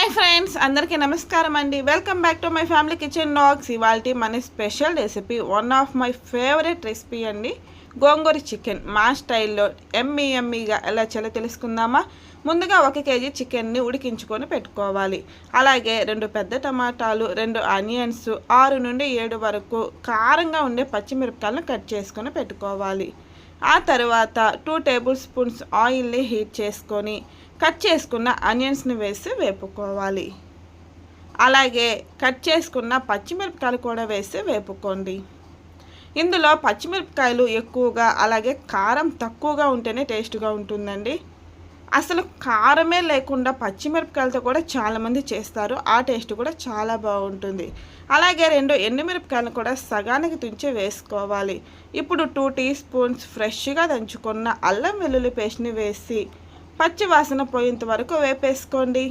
Hi friends అందరికీ నమస్కారం అండి. Welcome back to my family kitchen dogs ఇవాళ మన special recipe one of my favourite recipe అండి. గోంగూర చికెన్ మా స్టైల్లో ఎమ్మీ ఎమ్మీగా ఎలా చేయాలో తెలుసుకుందామా? ముందుగా ఒక కేజీ చికెన్ని ఉడికించుకొని పెట్టుకోవాలి. అలాగే రెండు పెద్ద టమాటాలు రెండు ఆనియన్స్ ఆరు నుండి ఏడు వరకు కారంగా ఉండే పచ్చిమిరపకాయలను కట్ చేసుకొని పెట్టుకోవాలి. ఆ తర్వాత టూ టేబుల్ స్పూన్స్ ఆయిల్ని హీట్ చేసుకొని కట్ చేసుకున్న ఆనియన్స్ని వేసి వేపుకోవాలి. అలాగే కట్ చేసుకున్న పచ్చిమిరపకాయలు కూడా వేసి వేపుకోండి. ఇందులో పచ్చిమిరపకాయలు ఎక్కువగా అలాగే కారం తక్కువగా ఉంటేనే టేస్ట్గా ఉంటుందండి. అసలు కారమే లేకుండా పచ్చిమిరపకాయలతో కూడా చాలామంది చేస్తారు. ఆ టేస్ట్ కూడా చాలా బాగుంటుంది. అలాగే రెండు ఎండుమిరపకాయలను కూడా సగానికి తుంచి వేసుకోవాలి. ఇప్పుడు టూ టీ స్పూన్స్ ఫ్రెష్గా దంచుకున్న అల్లం వెల్లుల్లి పేస్ట్ని వేసి పచ్చి వాసన పోయేంత వరకు వేపేసుకోండి.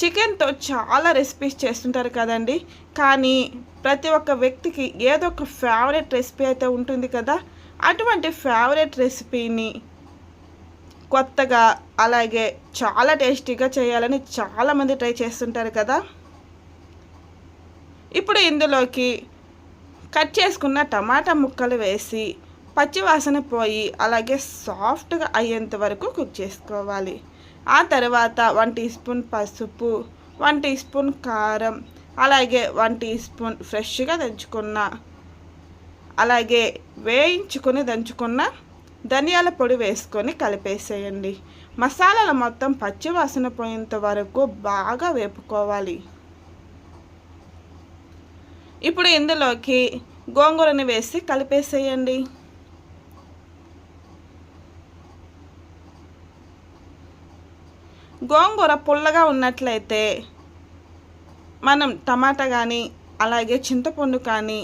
చికెన్తో చాలా రెసిపీస్ చేస్తుంటారు కదండి. కానీ ప్రతి ఒక్క వ్యక్తికి ఏదో ఒక ఫేవరెట్ రెసిపీ అయితే ఉంటుంది కదా. అటువంటి ఫేవరెట్ రెసిపీని కొత్తగా అలాగే చాలా టేస్టీగా చేయాలని చాలామంది ట్రై చేస్తుంటారు కదా. ఇప్పుడు ఇందులోకి కట్ చేసుకున్న టమాటా ముక్కలు వేసి పచ్చివాసన పోయి అలాగే సాఫ్ట్గా అయ్యేంత వరకు కుక్ చేసుకోవాలి. ఆ తర్వాత వన్ టీ స్పూన్ పసుపు వన్ టీ స్పూన్ కారం అలాగే వన్ టీ స్పూన్ ఫ్రెష్గా దంచుకున్న అలాగే వేయించుకొని దంచుకున్న ధనియాల పొడి వేసుకొని కలిపేసేయండి. మసాలాలు మొత్తం పచ్చివాసన పోయేంత వరకు బాగా వేపుకోవాలి. ఇప్పుడు ఇందులోకి గోంగూరని వేసి కలిపేసేయండి. గోంగూర పుల్లగా ఉన్నట్లయితే మనం టమాటా కానీ అలాగే చింతపండు కానీ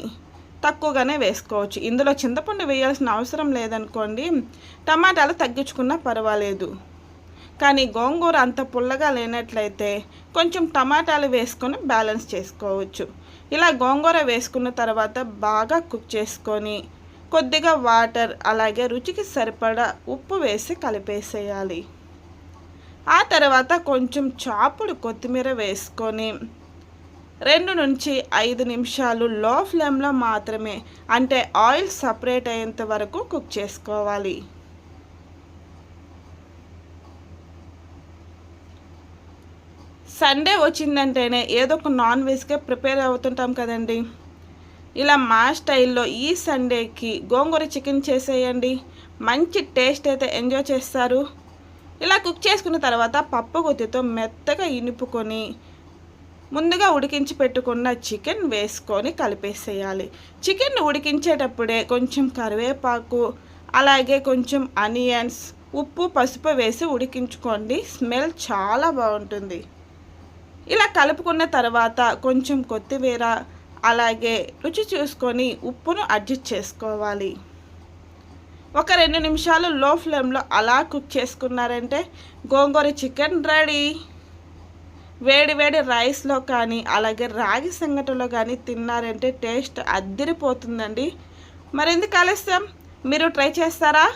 తక్కువగానే వేసుకోవచ్చు. ఇందులో చింతపండు వేయాల్సిన అవసరం లేదనుకోండి టమాటాలు తగ్గించుకున్నా పర్వాలేదు. కానీ గోంగూర అంత పుల్లగా లేనట్లయితే కొంచెం టమాటాలు వేసుకొని బ్యాలెన్స్ చేసుకోవచ్చు. ఇలా గోంగూర వేసుకున్న తర్వాత బాగా కుక్ చేసుకొని కొద్దిగా వాటర్ అలాగే రుచికి సరిపడా ఉప్పు వేసి కలిపేసేయాలి. ఆ తర్వాత కొంచెం చాపుడు కొత్తిమీర వేసుకొని రెండు నుంచి ఐదు నిమిషాలు లో ఫ్లేమ్లో మాత్రమే అంటే ఆయిల్ సపరేట్ అయ్యేంత వరకు కుక్ చేసుకోవాలి. సండే వచ్చిందంటేనే ఏదో ఒక నాన్ వెజ్గా ప్రిపేర్ అవుతుంటాం కదండి. ఇలా మా స్టైల్లో ఈ సండేకి గోంగూర చికెన్ చేసేయండి. మంచి టేస్ట్ అయితే ఎంజాయ్ చేస్తారు. ఇలా కుక్ చేసుకున్న తర్వాత పప్పు గుత్తితో మెత్తగా ఇనుపుకొని ముందుగా ఉడికించి పెట్టుకున్న చికెన్ వేసుకొని కలిపేసేయాలి. చికెన్ ఉడికించేటప్పుడే కొంచెం కరివేపాకు అలాగే కొంచెం అనియన్స్ ఉప్పు పసుపు వేసి ఉడికించుకోండి. స్మెల్ చాలా బాగుంటుంది. ఇలా కలుపుకున్న తర్వాత కొంచెం కొత్తిమీర అలాగే రుచి చూసుకొని ఉప్పును అడ్జస్ట్ చేసుకోవాలి. ఒక రెండు నిమిషాలు లో ఫ్లేమ్లో అలా కుక్ చేసుకున్నారంటే గోంగూర చికెన్ రెడీ. వేడి వేడి రైస్లో కానీ అలాగే రాగి సంగటిలో కానీ తిన్నారంటే టేస్ట్ అద్దిరిపోతుందండి. ఎందుకు ఆలస్యం? మీరు ట్రై చేస్తారా?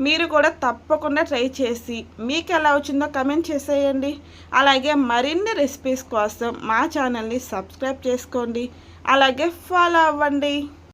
మీరు కూడా తప్పకుండా ట్రై చేసి మీకు ఎలా వచ్చిందో కమెంట్ చేసేయండి. అలాగే మరిన్ని రెసిపీస్ కోసం మా ఛానల్ని సబ్స్క్రైబ్ చేసుకోండి. అలాగే ఫాలో అవ్వండి.